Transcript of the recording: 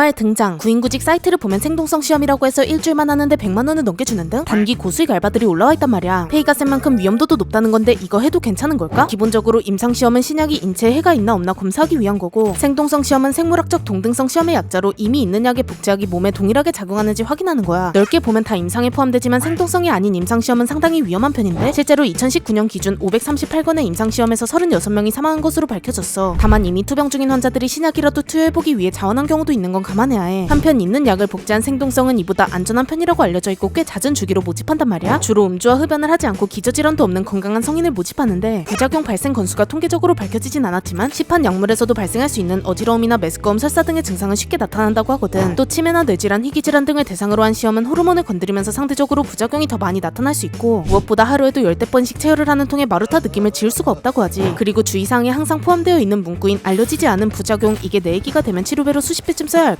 주말 등장. 구인구직 사이트를 보면 생동성 시험이라고 해서 일주일만 하는데 100만 원을 넘게 주는 등 단기 고수익 알바들이 올라와 있단 말이야. 페이가 센 만큼 위험도도 높다는 건데 이거 해도 괜찮은 걸까? 기본적으로 임상 시험은 신약이 인체에 해가 있나 없나 검사하기 위한 거고 생동성 시험은 생물학적 동등성 시험의 약자로 이미 있는 약의 복제약이 몸에 동일하게 작용하는지 확인하는 거야. 넓게 보면 다 임상에 포함되지만 생동성이 아닌 임상 시험은 상당히 위험한 편인데 실제로 2019년 기준 538건의 임상 시험에서 36명이 사망한 것으로 밝혀졌어. 다만 이미 투병 중인 환자들이 신약이라도 투여해보기 위해 자원한 경우도 있는 건 감안해야 해. 한편 있는 약을 복제한 생동성은 이보다 안전한 편이라고 알려져 있고 꽤 잦은 주기로 모집한단 말이야. 주로 음주와 흡연을 하지 않고 기저질환도 없는 건강한 성인을 모집하는데 부작용 발생 건수가 통계적으로 밝혀지진 않았지만 시판 약물에서도 발생할 수 있는 어지러움이나 메스꺼움, 설사 등의 증상은 쉽게 나타난다고 하거든. 또 치매나 뇌질환, 희귀질환 등을 대상으로 한 시험은 호르몬을 건드리면서 상대적으로 부작용이 더 많이 나타날 수 있고 무엇보다 하루에도 열대 번씩 체열을 하는 통에 마루타 느낌을 지울 수가 없다고 하지. 그리고 주의사항에 항상 포함되어 있는 문구인 알려지지 않은 부작용 이게 내 얘기가 되면 치료배로 수십 배쯤 써야 할